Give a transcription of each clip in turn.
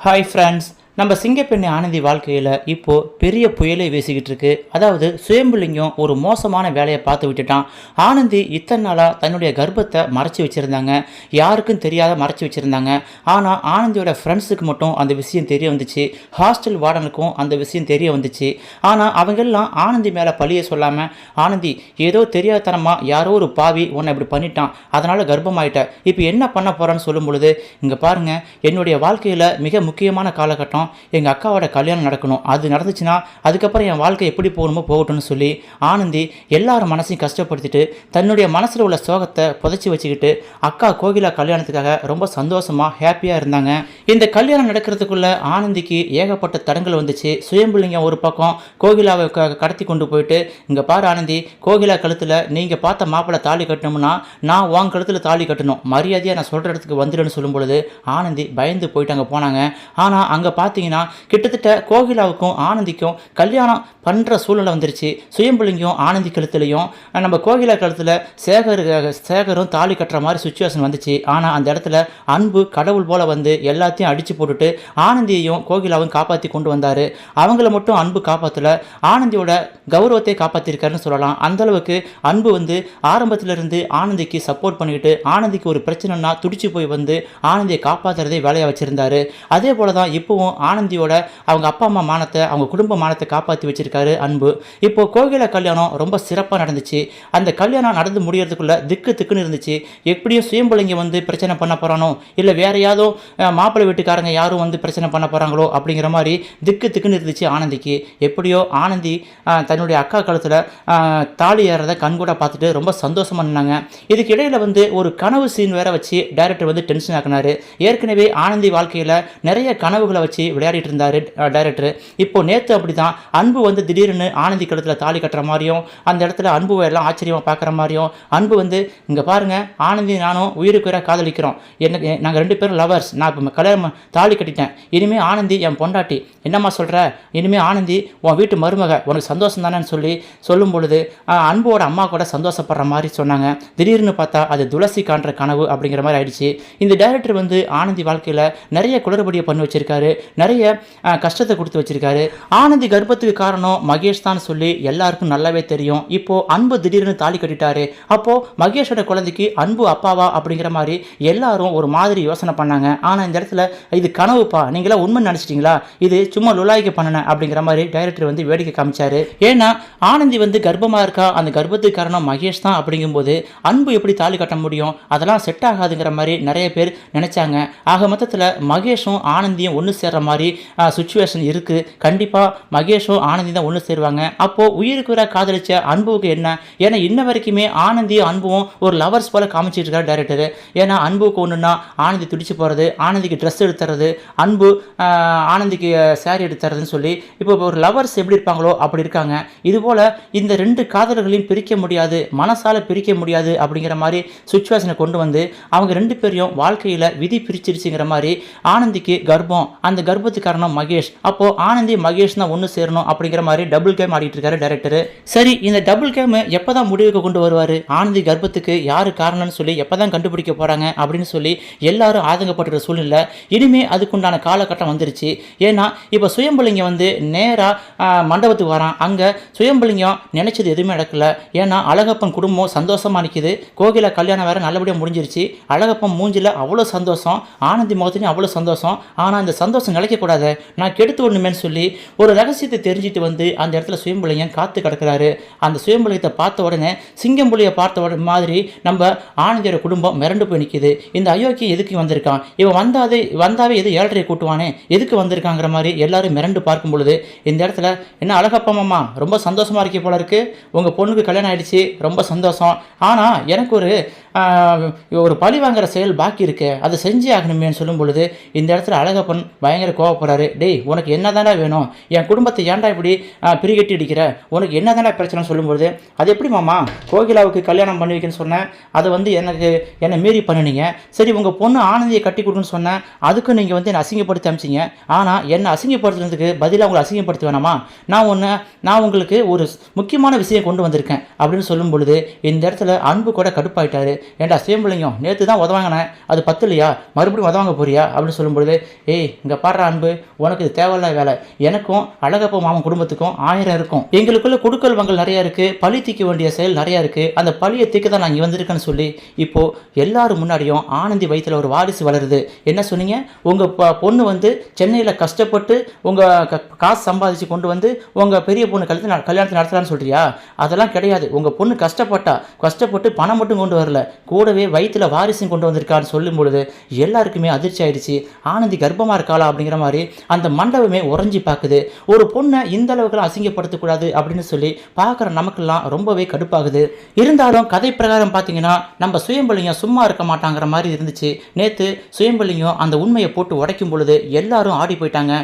Hi friends, நம்ம சிங்கப்பெண்ணை ஆனந்தி வாழ்க்கையில் இப்போது பெரிய புயலை வீசிக்கிட்டு இருக்கு. அதாவது சுயம்புலிங்கம் ஒரு மோசமான வேலையை பார்த்து விட்டுட்டான். ஆனந்தி இத்தனை நாளாக தன்னுடைய கர்ப்பத்தை மறைச்சி வச்சுருந்தாங்க. யாருக்கும் தெரியாத மறைச்சி வச்சுருந்தாங்க. ஆனால் ஆனந்தியோட ஃப்ரெண்ட்ஸுக்கு மட்டும் அந்த விஷயம் தெரிய வந்துச்சு. ஹாஸ்டல் வார்டனுக்கும் அந்த விஷயம் தெரிய வந்துச்சு. ஆனால் அவங்கெல்லாம் ஆனந்தி மேலே பழிய சொல்லாமல் ஆனந்தி ஏதோ தெரியாதனமாக யாரோ ஒரு பாவி உன்னை இப்படி பண்ணிட்டான். அதனால் கர்ப்பமாயிட்ட. இப்போ என்ன பண்ண போகிறேன்னு சொல்லும் பொழுது இங்கே பாருங்கள் என்னுடைய வாழ்க்கையில் மிக முக்கியமான காலகட்டம். எங்கள் அக்காவோட கல்யாணம் நடக்கணும். அது நடந்துச்சுன்னா அதுக்கப்புறம் என் வாழ்க்கை எப்படி போகணுமோ போகட்டும்னு சொல்லி ஆனந்தி எல்லாரும் மனசையும் கஷ்டப்படுத்திட்டு தன்னுடைய மனசில் உள்ள சோகத்தை புதைச்சி வச்சுக்கிட்டு அக்கா கோகிலா கல்யாணத்துக்காக ரொம்ப சந்தோஷமாக ஹாப்பியாக இருந்தாங்க. இந்த கல்யாணம் நடக்கிறதுக்குள்ள ஆனந்திக்கு ஏகப்பட்ட தடங்கள் வந்துச்சு. சுயம்புலிங்கம் ஒரு பக்கம் கோகிலாவை க- கடத்தி கொண்டு போயிட்டு இங்கே பாரு ஆனந்தி கோகிலா கழுத்தில் நீங்கள் பார்த்த மாப்பிள்ளை தாலி கட்டணும்னா நான் உன் கழுத்தில் தாலி கட்டணும். மரியாதையாக நான் சொல்கிற இடத்துக்கு வந்துடுன்னு சொல்லும் பொழுது ஆனந்தி பயந்து போயிட்டு அங்கே போனாங்க. ஆனால் அங்கே பார்த்து பார்த்தீங்கன்னா கிட்டத்தட்ட கோகிலாவுக்கும் ஆனந்திக்கும் கல்யாணம் பண்ணுற சூழ்நிலை வந்துருச்சு. சுயம்புலிங்கம் ஆனந்தி கழுத்துலையும் நம்ம கோகிலா கழுத்தில் சேகர் சேகரும் தாலி கட்டுற மாதிரி சுச்சுவேஷன் வந்துச்சு. ஆனால் அந்த இடத்துல அன்பு கடவுள் போல் வந்து எல்லாத்தையும் அடித்து போட்டுட்டு ஆனந்தியையும் கோகிலாவும் காப்பாற்றி கொண்டு வந்தார். அவங்கள மட்டும் அன்பு காப்பாற்றல ஆனந்தியோட கௌரவத்தை காப்பாற்றிருக்காருன்னு சொல்லலாம். அந்த அளவுக்கு அன்பு வந்து ஆரம்பத்திலிருந்து ஆனந்திக்கு சப்போர்ட் பண்ணிக்கிட்டு ஆனந்திக்கு ஒரு பிரச்சனைனா துடிச்சு போய் வந்து ஆனந்தியை காப்பாற்றுறதே வேலையாக வச்சுருந்தாரு. அதே போல தான் இப்போவும் ஆனந்தியோட அவங்க அப்பா அம்மா மானத்தை அவங்க குடும்ப மானத்தை காப்பாற்றி வச்சிருக்காரு அன்பு. இப்போ கோகில கல்யாணம் ரொம்ப சிறப்பாக நடந்துச்சு. அந்த கல்யாணம் நடந்து முடியறதுக்குள்ள திக்கு திக்குன்னு இருந்துச்சு. எப்படியும் சுயம்புலிங்க வந்து பிரச்சனை பண்ண போகிறானோ இல்லை வேற யாரோ மாப்பிள்ளை வீட்டுக்காரங்க யாரும் வந்து பிரச்சனை பண்ண போகிறாங்களோ அப்படிங்கிற மாதிரி திக்கு திக்குன்னு இருந்துச்சு ஆனந்திக்கு. எப்படியோ ஆனந்தி தன்னுடைய அக்கா கழுத்தில் தாலி ஏறதை கண்கூட பார்த்துட்டு ரொம்ப சந்தோஷமாக நின்னாங்க. இதுக்கு இடையில வந்து ஒரு கனவு சீன் வேற வச்சு டைரக்டர் வந்து டென்ஷன் ஆக்குனாரு. ஏற்கனவே ஆனந்தி வாழ்க்கையில் நிறைய கனவுகளை வச்சு விளையாடிட்டு இருந்தார் டைரக்டர் இப்போ நேற்று அப்படிதான் அன்பு வந்து திடீர்னு ஆனந்தி கழுத்தில் தாலி கட்டுற மாதிரியும் அந்த இடத்துல அன்புவை எல்லாம் ஆச்சரியமாக பார்க்குற மாதிரியும் அன்பு வந்து இங்கே பாருங்க ஆனந்தி நானும் உயிருக்கு உயிராக காதலிக்கிறோம். எனக்கு நாங்கள் ரெண்டு பேரும் லவர்ஸ் நான் இப்போ கல்யாணம் தாலி கட்டிட்டேன். இனிமேல் ஆனந்தி என் பொண்டாட்டி என்னம்மா சொல்கிற இனிமேல் ஆனந்தி உன் வீட்டு மருமக உனக்கு சந்தோஷம் தானேன்னு சொல்லி சொல்லும் பொழுது அன்போட அம்மா கூட சந்தோஷப்படுற மாதிரி சொன்னாங்க. திடீர்னு பார்த்தா அது துளசி காண்ற கனவு அப்படிங்கிற மாதிரி ஆயிடுச்சு. இந்த டைரக்டர் வந்து ஆனந்தி வாழ்க்கையில் நிறைய குளறுபடியை பண்ணி வச்சிருக்காரு. நிறைய கஷ்டத்தை கொடுத்து வச்சிருக்காரு. ஆனந்தி கர்ப்பத்துக்கு காரணம் மகேஷ் தான் சொல்லி எல்லாருக்கும் நல்லாவே தெரியும். இப்போ அன்பு திடீர்னு தாலி கட்டிட்டாரு. அப்போ மகேஷோட குழந்தைக்கு அன்பு அப்பாவா அப்படிங்கிற மாதிரி எல்லாரும் ஒரு மாதிரி யோசனை பண்ணாங்க. ஆனா இந்த இடத்துல இது கனவுப்பா. நீங்களா உண்மை நினைச்சிட்டீங்களா? இது சும்மா லுலாய்க்கு பண்ணன அப்படிங்கிற மாதிரி டைரக்டர் வந்து வேடிக்கை காமிச்சாரு. ஏன்னா ஆனந்தி வந்து கர்ப்பமா இருக்கா? அந்த கர்ப்பத்துக்கு காரணம் மகேஷ் தான் அப்படிங்கும்போது அன்பு எப்படி தாலி கட்ட முடியும்? அதெல்லாம் செட் ஆகாதுங்கிற மாதிரி நிறைய பேர் நினைச்சாங்க. ஆக மொத்தத்தில் மகேஷும் ஆனந்தியும் ஒன்று சேர்ற மாதிரி சுச்சுவேஷன் இருக்குது கண்டிப்பாக மகேஷும் ஆனந்தி தான் ஒன்று சேருவாங்க. அப்போது உயிருக்கு வர காதலிச்ச அன்புவுக்கு என்ன? ஏன்னா இன்ன வரைக்குமே ஆனந்தியும் அன்பும் ஒரு லவர்ஸ் போல் காமிச்சிட்டு இருக்காரு டைரக்டர் ஏன்னா அன்புக்கு ஒன்றுனா ஆனந்தி துடிச்சு போகிறது ஆனந்திக்கு ட்ரெஸ் எடுத்துறது அன்பு ஆனந்திக்கு சாரி எடுத்துறதுன்னு சொல்லி இப்போ ஒரு லவர்ஸ் எப்படி இருப்பாங்களோ அப்படி இருக்காங்க. இதுபோல் இந்த ரெண்டு காதலர்களையும் பிரிக்க முடியாது மனசால் பிரிக்க முடியாது அப்படிங்கிற மாதிரி சுச்சுவேஷனை கொண்டு வந்து அவங்க ரெண்டு பேரையும் வாழ்க்கையில் விதி பிரிச்சிருச்சுங்கிற மாதிரி ஆனந்திக்கு கர்ப்பம். அந்த கர்ப்பத்துக்கு காரணம் மகேஷ். அப்போ ஆனந்தி மகேஷ் தான் ஒன்று சேரணும் அப்படிங்கிற மாதிரி டபுள் கேம் ஆடிட்டு இருக்காரு டேரக்டர் சரி இந்த டபுள் கேம் எப்பதான் முடிவுக்கு கொண்டு வருவார்? ஆனந்தி கர்ப்பத்துக்கு யாரு காரணம்னு சொல்லி எப்பதான் கண்டுபிடிக்க போறாங்க அப்படின்னு சொல்லி எல்லாரும் ஆதங்கப்பட்டுற சூழ்நிலை. இனிமே அதுக்குண்டான காலகட்டம் வந்துருச்சு. ஏன்னா இப்போ சுயம்புலிங்கம் வந்து நேராக மண்டபத்துக்கு வரான். அங்கே சுயம்பலிங்கம் நினைச்சது எதுவுமே நடக்கல. ஏன்னா அழகப்பன் குடும்பம் சந்தோஷமா நிற்கிது கோகிலா கல்யாணம் வேற நல்லபடியாக முடிஞ்சிருச்சு. அழகப்பன் மூஞ்சில அவ்வளோ சந்தோஷம். ஆனந்தி முகத்துலையும் அவ்வளோ சந்தோஷம். ஆனால் அந்த சந்தோஷம் கிடைக்கக்கூடாது நான் கெடுத்து விடணுமேன்னு சொல்லி ஒரு ரகசியத்தை தெரிஞ்சுட்டு வந்து அந்த இடத்துல சுயம்புலையன் காத்து கிடக்குறாரு. அந்த சுயம்புலையத்தை பார்த்த உடனே சிங்கம்புலியை பார்த்த உடனே மாதிரி நம்ம ஆனந்தியோட குடும்பம் மிரண்டு போய் நிற்கிது இந்த அயோக்கியம் எதுக்கு வந்திருக்கான்? இவன் வந்தாதே வந்தாவே எது ஏழரையை கூட்டுவானே? எதுக்கு வந்திருக்காங்கிற மாதிரி எல்லாரும் மிரண்டு பார்க்கும் பொழுது இந்த இடத்துல என்ன அழகப்பா மாமா ரொம்ப சந்தோஷமா இருக்கே போல இருக்கு. உங்க பொண்ணுக்கு கல்யாணம் ஆயிடுச்சு ரொம்ப சந்தோஷம். ஆனா எனக்கு ஒரு ஒரு பழி வாங்குற செயல் பாக்கி இருக்கு அதை செஞ்சே ஆகணுமேன்னு சொல்லும் பொழுது இந்த இடத்துல அழகப்பன் பயங்கர கோவப்படுறாரு டேய் உனக்கு என்ன வேணும்? என் குடும்பத்தை ஏன்டா இப்படி பிரிகட்டி அடிக்கிற? உனக்கு என்ன பிரச்சனை சொல்லும்பொழுது அது எப்படி மாமா? கோகிலாவுக்கு கல்யாணம் பண்ணி வைக்கன்னு சொன்னேன் அதை வந்து எனக்கு என்னை மீறி பண்ணினீங்க. சரி உங்கள் பொண்ணு ஆனந்தியை கட்டி கொடுன்னு சொன்னேன் அதுக்கும் நீங்கள் வந்து என்னை அசிங்கப்படுத்தி அமிச்சிங்க. ஆனால் என்னை அசிங்கப்படுத்துறதுக்கு பதிலாக உங்களை அசிங்கப்படுத்த வேணாமா? நான் ஒன்று நான் உங்களுக்கு ஒரு முக்கியமான விஷயம் கொண்டு வந்திருக்கேன். அப்படின்னு சொல்லும் பொழுது இந்த இடத்துல அன்பு கூட கடுப்பாயிட்டாரு. ஏன்டா சேம்பிளிங்கம் நேற்று தான் உதவாங்கினேன் அது பத்து இல்லையா மறுபடியும் உதவாங்க போறியா? அப்படின்னு சொல்லும்பொழுது ஏய் இங்கே பாடுற அன்பு உனக்கு இது தேவையில்ல வேலை. எனக்கும் அழகப்பா மாமன் குடும்பத்துக்கும் ஆயிரம் இருக்கும். எங்களுக்குள்ள குடுக்கல் வங்கல் நிறையா இருக்குது பழி தீக்க வேண்டிய செயல் நிறையா இருக்குது அந்த பழியை தீக்க தான் நான் இங்கே வந்திருக்கேன்னு சொல்லி இப்போது எல்லாரும் முன்னாடியும் ஆனந்தி வயிற்றில் ஒரு வாரிசு வளருது. என்ன சொன்னீங்க? உங்கள் பொண்ணு வந்து சென்னையில் கஷ்டப்பட்டு உங்கள் காசு சம்பாதிச்சு கொண்டு வந்து உங்கள் பெரிய பொண்ணு கல்யாணத்தை கல்யாணத்தை நடத்தலான்னு சொல்கிறியா அதெல்லாம் கிடையாது. உங்கள் பொண்ணு கஷ்டப்பட்டா கஷ்டப்பட்டு பணம் மட்டும் கொண்டு வரல. கூடவே வயிற்றில் வாரிசும் கொண்டு வந்திருக்கான்னு சொல்லும் பொழுது எல்லாருக்குமே அதிர்ச்சி ஆயிடுச்சு. ஆனந்தி கர்ப்பமாக இருக்காளா அப்படிங்கிற மாதிரி அந்த மண்டபமே உறைஞ்சி பார்க்குது ஒரு பொண்ணை இந்த அளவுக்குலாம் அசிங்கப்படுத்தக்கூடாது அப்படின்னு சொல்லி பார்க்குற நமக்கெல்லாம் ரொம்பவே கடுப்பாகுது. இருந்தாலும் கதை பிரகாரம் பார்த்தீங்கன்னா நம்ம சுயம்பலிங்கம் சும்மா இருக்க மாட்டாங்கிற மாதிரி இருந்துச்சு. நேற்று சுயம்பலிங்கம் அந்த உண்மையை போட்டு உடைக்கும் பொழுது எல்லாரும் ஆடி போயிட்டாங்க.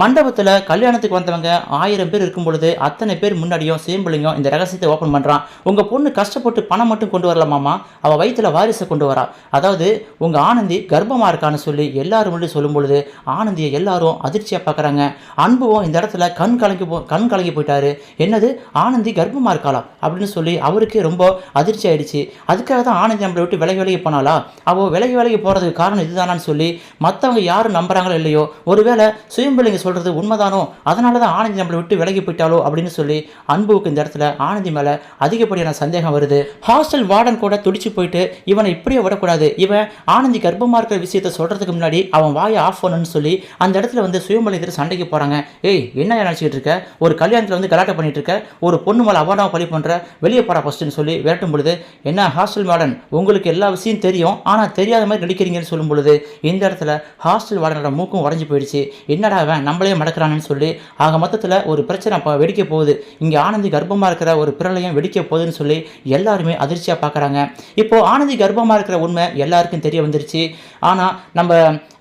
மண்டபத்தில் கல்யாணத்துக்கு வந்தவங்க ஆயிரம் பேர் இருக்கும் பொழுது அத்தனை பேர் முன்னாடியும் சுயம்பலிங்கம் இந்த ரகசியத்தை ஓப்பன் பண்ணுறான் உங்கள் பொண்ணு கஷ்டப்பட்டு பணம் மட்டும் கொண்டு வரலாமாமா அவள் வயிற்றில் வாரிசை கொண்டு வரா. அதாவது உங்கள் ஆனந்தி கர்ப்பமாக இருக்கான்னு சொல்லி எல்லாரும் சொல்லும் பொழுது ஆனந்தியை எல்லாரும் அதிர்ச்சியாக பார்க்குறாங்க அன்புவும் இந்த இடத்துல கண் கலங்கி போ கண் கலங்கி போயிட்டாரு. என்னது? ஆனந்தி கர்ப்பமாக இருக்காளா? அப்படின்னு சொல்லி அவருக்கே ரொம்ப அதிர்ச்சி ஆயிடுச்சு. அதுக்காக தான் ஆனந்தி நம்மளை விட்டு விலகி விலகி போனாளா? அவள் விலகி விலகி போகிறதுக்கு காரணம் இதுதானான்னு சொல்லி மற்றவங்க யாரும் நம்புகிறாங்களோ இல்லையோ ஒருவேளை சுயம்பிள்ளைங்க சொல்கிறது உண்மைதானோ? அதனால தான் ஆனந்தி நம்மளை விட்டு விலகி போயிட்டாலோ அப்படின்னு சொல்லி அன்புவுக்கு இந்த இடத்துல ஆனந்தி மேலே அதிகப்படியான சந்தேகம் வருது. ஹாஸ்டல் வார்டன் கூட துடிச்சு போயிட்டு இவனை இப்படியே விடக்கூடாது. இவன் ஆனந்தி கர்ப்பமாக இருக்கிற விஷயத்த சொல்கிறதுக்கு முன்னாடி அவன் வாயை ஆஃப் பண்ணணும்னு சொல்லி அந்த இடத்துல வந்து சுயம்பலிங்கிற சண்டைக்கு போகிறாங்க ஏய் என்ன நினச்சிக்கிட்டு இருக்க? ஒரு கல்யாணத்தில் வந்து கலாட்டம் பண்ணிட்டு இருக்க? ஒரு பொண்ணு மேலே அவார்டாக பழி பண்ணுற வெளியே போடா ஃபஸ்ட்டுன்னு சொல்லி விரட்டும் பொழுது என்ன ஹாஸ்டல் வார்டன் உங்களுக்கு எல்லா விஷயம் தெரியும். ஆனால் தெரியாத மாதிரி நடிக்கிறீங்கன்னு சொல்லும் பொழுது இந்த இடத்துல ஹாஸ்டல் வார்டனோட மூக்கும் உடஞ்சி போயிடுச்சு. என்னடா அவன் நம்மளே மடக்கிறான்னு சொல்லி ஆக மொத்தத்தில் ஒரு பிரச்சனை அப்போ வெடிக்க போகுது. இங்கே ஆனந்தி கர்ப்பமாக இருக்கிற ஒரு பிறலையும் வெடிக்க போகுதுன்னு சொல்லி எல்லாருமே அதிர்ச்சியாக பார்க்குறாங்க இப்போ ஆனந்தி கர்ப்பமாக இருக்கிற உண்மை எல்லாருக்கும் தெரிய வந்துருச்சு. ஆனால் நம்ம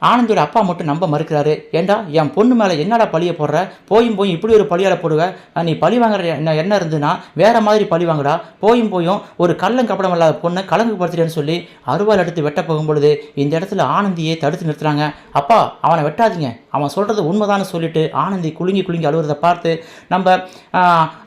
ஆனந்தியோட அப்பா மட்டும் நம்ப மறுக்கிறாரு. ஏண்டா என் பொண்ணு மேலே என்னடா பழியை போடுற? போயும் போய் இப்படி ஒரு பழியால் போடுவ? நீ பழி வாங்குற என்ன என்ன இருந்துன்னா வேற மாதிரி பழி வாங்குடா. போயும் போயும் ஒரு கள்ளம் கப்படம் இல்லாத பொண்ணை கலங்குப்படுத்திட்டேன்னு சொல்லி அருவாள் எடுத்து வெட்ட போகும்பொழுது இந்த இடத்துல ஆனந்தியை தடுத்து நிறுத்துறாங்க. அப்பா அவனை வெட்டாதீங்க. அவன் சொல்கிறது உண்மைதான்னு சொல்லிட்டு ஆனந்தி குலுங்கி குலுங்கி அழுகிறத பார்த்து நம்ம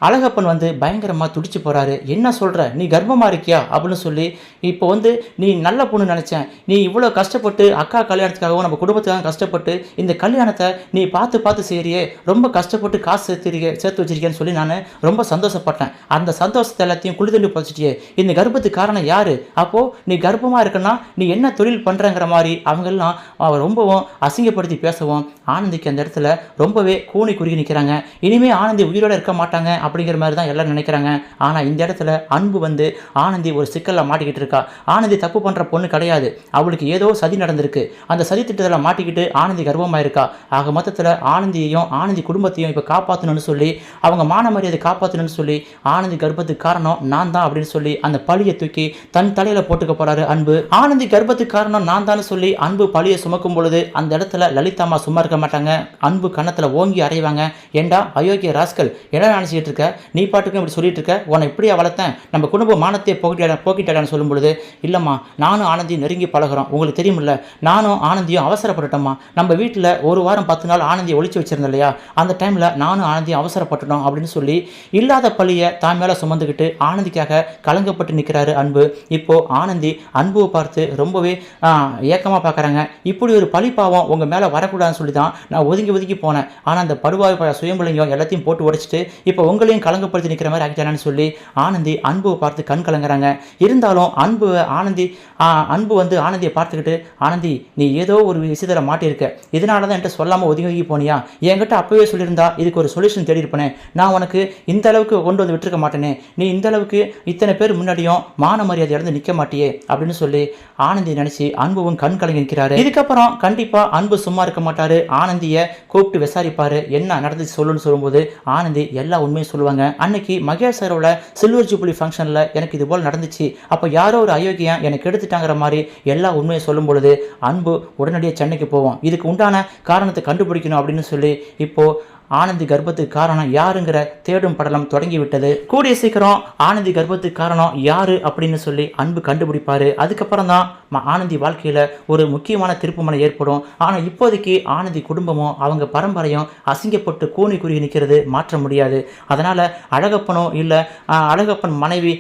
அழகப்பன் வந்து பயங்கரமாக துடிச்சு போகிறாரு என்ன சொல்கிற நீ கர்ப்பமாக இருக்கியா? அப்படின்னு சொல்லி இப்போ வந்து நீ நல்ல பொண்ணு நினச்சேன். நீ இவ்வளோ கஷ்டப்பட்டு அக்கா கல்யாணத்துக்காகவும் நம்ம குடும்பத்துக்காக கஷ்டப்பட்டு இந்த கல்யாணத்தை நீ பார்த்து பார்த்து செய்கிறியே ரொம்ப கஷ்டப்பட்டு காசு சேர்த்துருக்க சேர்த்து வச்சிருக்கேன்னு சொல்லி நான் ரொம்ப சந்தோஷப்பட்டேன். அந்த சந்தோஷத்தை எல்லாத்தையும் குழி தள்ளி பதிச்சிட்டியே. இந்த கர்ப்பத்துக்கு காரணம் யார்? அப்போது நீ கர்ப்பமாக இருக்குன்னா நீ என்ன தொழில் பண்ணுறங்கிற மாதிரி அவங்கெல்லாம் ரொம்பவும் அசிங்கப்படுத்தி பேசவும் ஆனந்திக்கு அந்த இடத்துல ரொம்பவே கூணி குறுகி நிற்கிறாங்க இனிமேல் ஆனந்தி உயிரோட இருக்க மாட்டாங்க அப்படிங்கிற மாதிரி தான் எல்லாம் நினைக்கிறாங்க. ஆனால் இந்த இடத்துல அன்பு வந்து ஆனந்தி ஒரு சிக்கலில் மாட்டிக்கிட்டு இருக்கா ஆனந்தி தப்பு பண்ணுற பொண்ணு கிடையாது. அவளுக்கு ஏதோ சதி நடந்திருக்கு. அந்த சதி திட்டத்தில் மாட்டிக்கிட்டு ஆனந்தி கர்ப்பமாக இருக்கா ஆக மொத்தத்தில் ஆனந்தியையும் ஆனந்தி குடும்பத்தையும் இப்போ காப்பாற்றணும்னு சொல்லி அவங்க மான மரியாதை காப்பாற்றணும்னு சொல்லி ஆனந்தி கர்ப்பத்துக்கு காரணம் நான் தான் அப்படின்னு சொல்லி அந்த பழியை தூக்கி தன் தலையில போட்டுக்க போறாரு அன்பு. ஆனந்தி கர்ப்பத்துக்கு காரணம் நான் தான் சொல்லி அன்பு பழியை சுமக்கும் பொழுது அந்த இடத்துல லலிதாமா சும்மா இருக்க மாட்டாங்க. அன்பு கன்னத்துல ஓங்கி அறைவாங்க. ஏண்டா அயோக்கிய ராஸ்கல் என்ன நினச்சிக்கிட்டு இருக்க? நீ பாட்டுக்கும் இப்படி சொல்லிட்டு இருக்க? உன்னை இப்படியா வளர்த்தேன்? நம்ம குடும்ப மானத்தையே போக்கிட்டாடா போக்கிட்டாடான்னு சொல்லும் பொழுது இல்லைம்மா நானும் ஆனந்தி நெருங்கி பழகுறோம். உங்களுக்கு தெரியுமில்ல நானும் ஆனந்தியும் அவசரப்பட்டுட்டோம்மா. நம்ம வீட்டில் ஒரு வாரம் பத்து நாள் ஆனந்தியை ஒழிச்சு வச்சிருந்தோம் இல்லையா? அந்த டைமில் நானும் ஆனந்தியும் அவசரப்பட்டுட்டோம் அப்படின்னு சொல்லி இல்லாத பழியை தான் மேலே சுமந்துக்கிட்டு ஆனந்திக்காக கலங்கப்பட்டு நிற்கிறாரு அன்பு. இப்போது ஆனந்தி அன்புவை பார்த்து ரொம்பவே ஏக்கமாக பார்க்குறாங்க இப்படி ஒரு பழி பாவம் உங்கள் மேலே வரக்கூடாதுன்னு சொல்லி தான் நான் ஒதுங்கி ஒதுங்கி போனேன். ஆனால் அந்த படுவாய் ப- எல்லாத்தையும் போட்டு உடைச்சிட்டு இப்போ உங்களையும் கலங்கப்படுத்தி நிற்கிற மாதிரி ஆகிட்டானு சொல்லி ஆனந்தி அன்புவை பார்த்து கண் கலங்குறாங்க. இருந்தாலும் அன்பு ஆனந்தி அன்பு வந்து ஆனந்தியை பார்த்துக்கிட்டு ஆனந்தி நீ ஏதோ ஒரு விஷயத்தில் மாட்டியிருக்க. இதனால தான் என்கிட்ட சொல்லாமல் ஒதுங்கி ஒதுங்கி போனியா? என்கிட்ட அப்போவே சொல்லியிருந்தா இதுக்கு ஒரு சொல்யூஷன் தேடியிருப்பேனே. நான் உனக்கு இந்த அளவுக்கு கொண்டு வந்து விட்டுருக்க மாட்டேனே. நீ இந்த அளவுக்கு இத்தனை பேர் முன்னாடியும் மான மரியாதை இழந்து நிற்க மாட்டியே. அப்படின்னு சொல்லி ஆனந்தி நினச்சி அன்புவும் கண் கலங்கி நிற்கிறாரு. இதுக்கப்புறம் கண்டிப்பாக அன்பு சும்மா இருக்க மாட்டாரு. ஆனந்தியை கூப்பிட்டு விசாரிப்பார். என்ன நடந்துச்சு சொல்லுன்னு சொல்லும்போது ஆனந்தி எல்லா உண்மையும் சொல்லுவாங்க. அன்னைக்கு மகேஷ் சாரோட சில்வர் ஜூப்ளி ஃபங்க்ஷனில் எனக்கு இது போல் நடந்துச்சு. அப்போ யார் யாரோ ஒரு அயோக்கியம் எனக்கு எடுத்துட்டாங்கிற மாதிரி எல்லா உண்மையை சொல்லும் பொழுது அன்பு உடனடியாக சென்னைக்கு போவோம். இதுக்கு உண்டான காரணத்தை கண்டுபிடிக்கணும் அப்படின்னு சொல்லி இப்போது ஆனந்தி கர்ப்பத்துக்கு காரணம் யாருங்கிற தேடும் படலம் தொடங்கி விட்டது கூடிய சீக்கிரம் ஆனந்தி கர்ப்பத்துக்கு காரணம் யாரு அப்படின்னு சொல்லி அன்பு கண்டுபிடிப்பாரு. அதுக்கப்புறம் தான் ஆனந்தி வாழ்க்கையில ஒரு முக்கியமான திருப்புமனை ஏற்படும். ஆனா இப்போதைக்கு ஆனந்தி குடும்பமும் அவங்க பரம்பரையும் அசிங்கப்பட்டு கூனி குறுகி நிற்கிறது மாற்ற முடியாது. அதனால அழகப்பனோ இல்ல அழகப்பன் மனைவி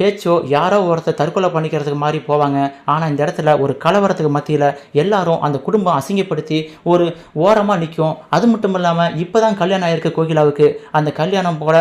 பேச்சோ யாரோ ஒருத்தர் தற்கொலை பண்ணிக்கிறதுக்கு மாதிரி போவாங்க. ஆனா இந்த இடத்துல ஒரு கலவரத்துக்கு மத்தியில எல்லாரும் அந்த குடும்பம் அசிங்கப்படுத்தி ஒரு ஓரமா நிற்கும் அது மட்டும் இல்லாமல் இப்போ தான் கல்யாணம் ஆயிருக்கு கோகிலாவுக்கு. அந்த கல்யாணம் போல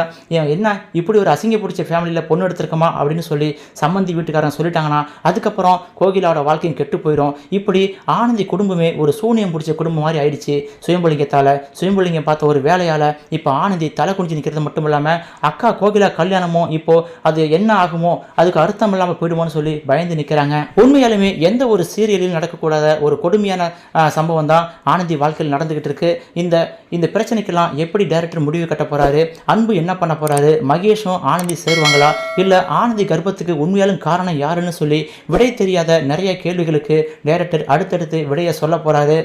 என்ன? இப்படி ஒரு அசிங்க பிடிச்ச ஃபேமிலியில் பொண்ணு எடுத்திருக்கோமா? அப்படின்னு சொல்லி சம்மந்தி வீட்டுக்காரன் சொல்லிட்டாங்கன்னா அதுக்கப்புறம் கோகிலாவோட வாழ்க்கையும் கெட்டு போயிடும் இப்படி ஆனந்தி குடும்பமே ஒரு சூனியம் பிடிச்ச குடும்பம் மாதிரி ஆயிடுச்சு. சுயம்பலிங்கத்தால் சுயம்பலிங்கம் பார்த்த ஒரு வேலையால் இப்போ ஆனந்தி தலை குனிஞ்சு நிற்கிறது மட்டும் இல்லாமல் அக்கா கோகிலா கல்யாணமும் இப்போது அது என்ன ஆகுமோ அதுக்கு அர்த்தம் இல்லாமல் போயிடுமோன்னு சொல்லி பயந்து நிற்கிறாங்க உண்மையாலுமே எந்த ஒரு சீரியலில் நடக்கக்கூடாத ஒரு கொடுமையான சம்பவம் தான் ஆனந்தி வாழ்க்கையில் நடந்துக்கிட்டு இருக்கு. இந்த இந்த பிரச்சனைக்கெல்லாம் எப்படி டைரக்டர் முடிவு கட்ட போறாரு? அன்பு என்ன பண்ண போறாரு? மகேஷும் ஆனந்தி சேருவாங்களா? இல்ல ஆனந்தி கர்ப்பத்துக்கு உண்மையாலும் காரணம் யாருன்னு சொல்லி விடை தெரியாத நிறைய கேள்விகளுக்கு டேரக்டர் அடுத்தடுத்து விடையை சொல்ல போறாரு.